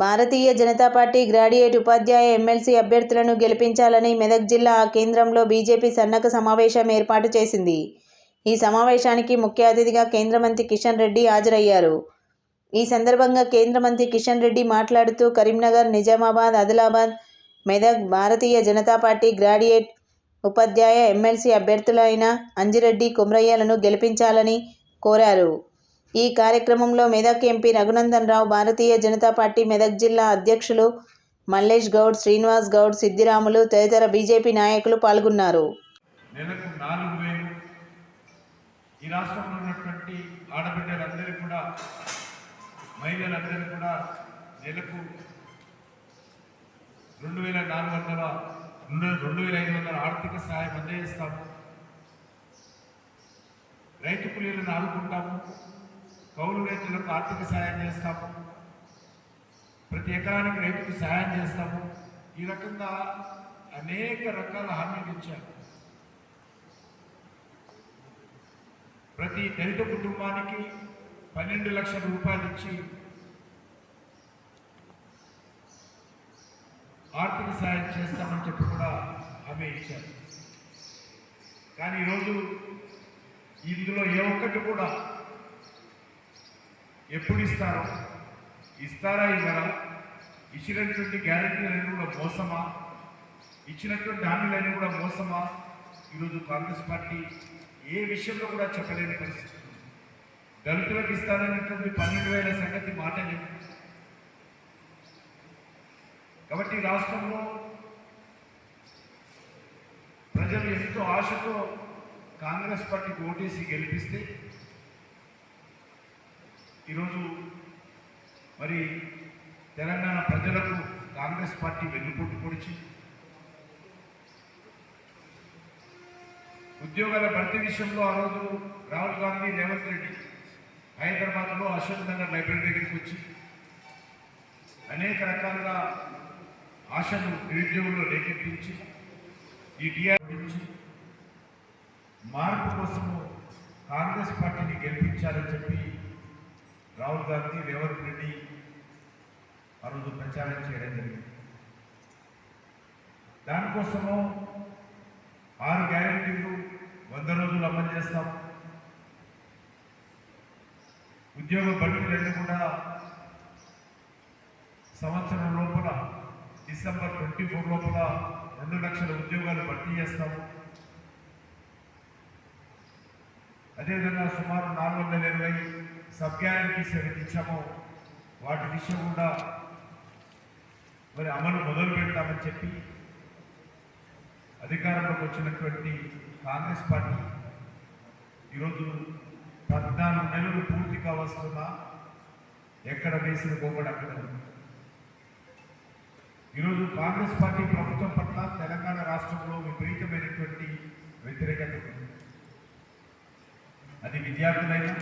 భారతీయ Janata party graduate ఉపాధ్యాయ MLC అభ్యర్థులను గెలిపించాలని మెదక్ జిల్లా కేంద్రంలో బీజేపీ సన్నక సమావేశం ఏర్పాటు చేసింది. ఈ సమావేశానికి ముఖ్య అతిథిగా కేంద్ర మంత్రి కిషన్ రెడ్డి హాజరయ్యారు. ఈ సందర్భంగా కేంద్ర మంత్రి కిషన్ రెడ్డి మాట్లాడుతూ కరీంనగర్ నిజామాబాద్ ఆదిలాబాద్ మెదక్ భారతీయ జనతా పార్టీ గ్రాడ్యుయేట్ ఉపాధ్యాయ ఎమ్మెల్సీ అభ్యర్థులైన అంజిరెడ్డి కుమ్రయ్యలను గెలిపించాలని కోరారు. ఈ కార్యక్రమంలో మెదక్ ఎంపీ రఘునందన్ రావు భారతీయ జనతా పార్టీ మెదక్ జిల్లా అధ్యక్షులు మల్లేష్ గౌడ్ శ్రీనివాస్ గౌడ్ సిద్దిరాములు తదితర బీజేపీ నాయకులు పాల్గొన్నారు. ఈ రాష్ట్రంలో ఉన్నటువంటి ఆడబిడ్డలందరూ కూడా మహిళలందరూ కూడా నెలకు రెండు వేల నాలుగు వందల రెండు రెండు వేల ఐదు వందల ఆర్థిక సహాయం అందజేస్తాము. రైతు కూలీలను ఆదుకుంటాము. కౌలు రైతులకు ఆర్థిక సహాయం చేస్తాము. ప్రతి ఎకరానికి రైతుకు సహాయం చేస్తాము. ఈ రకంగా అనేక రకాల హామీలు ఇచ్చారు. ప్రతి దళిత కుటుంబానికి పన్నెండు లక్షల రూపాయలు ఇచ్చి ఆర్థిక సాయం చేస్తామని చెప్పి కూడా హామీ ఇచ్చారు. కానీ ఈరోజు ఇందులో ఏ ఒక్కటి కూడా ఎప్పుడు ఇస్తారు ఇస్తారా ఇవ్వరా? ఇచ్చినటువంటి గ్యారెంటీలన్నీ కూడా మోసమా? ఇచ్చినటువంటి హామీలన్నీ కూడా మోసమా? ఈరోజు కాంగ్రెస్ పార్టీ ఏ విషయంలో కూడా చెప్పలేని పరిస్థితి. దళితులకు ఇస్తానన్నటువంటి పన్నెండు వేల సంగతి మాట లేదు. కాబట్టి రాష్ట్రంలో ప్రజలు ఎంతో ఆశతో కాంగ్రెస్ పార్టీకి ఓటేసి గెలిపిస్తే ఈరోజు మరి తెలంగాణ ప్రజలకు కాంగ్రెస్ పార్టీ వెన్నుపోటు పొడిచి ఉద్యోగాల భర్తీ విషయంలో ఆ రోజు రాహుల్ గాంధీ రేవంత్ రెడ్డి హైదరాబాద్లో అశోక్ నగర్ లైబ్రరీ దగ్గరికి వచ్చి అనేక రకాలుగా ఆశలు నిరుద్యోగుల్లో రేకెత్తించి ఈ టీఆర్ గురించి మార్పు కోసము కాంగ్రెస్ పార్టీని గెలిపించాలని చెప్పి రాహుల్ గాంధీ రేవంత్ రెడ్డి ఆ రోజు ప్రచారం చేయడం జరిగింది. దానికోసము ఆరు గ్యారెంటీలు వంద రోజులు అమలు చేస్తాం. ఉద్యోగ భర్తీలన్నీ కూడా సంవత్సరం లోపల డిసెంబర్ ట్వంటీ ఫోర్ లోపల రెండు లక్షల ఉద్యోగాలు భర్తీ చేస్తాము అదేవిధంగా సుమారు నాలుగు వందల ఇరవై సబ్ గ్యారెంటీస్ ఏవైతే ఇచ్చామో వాటి విషయం కూడా మరి అమలు మొదలు పెడతామని చెప్పి అధికారంలోకి వచ్చినటువంటి కాంగ్రెస్ పార్టీ ఈరోజు పద్నాలుగు నెలలు పూర్తి కావస్తున్నా ఎక్కడ వేసిన గోపడి అక్కడ ఈరోజు కాంగ్రెస్ పార్టీ ప్రభుత్వం పట్ల తెలంగాణ రాష్ట్రంలో విపరీతమైనటువంటి వ్యతిరేకత అది విద్యార్థులైనా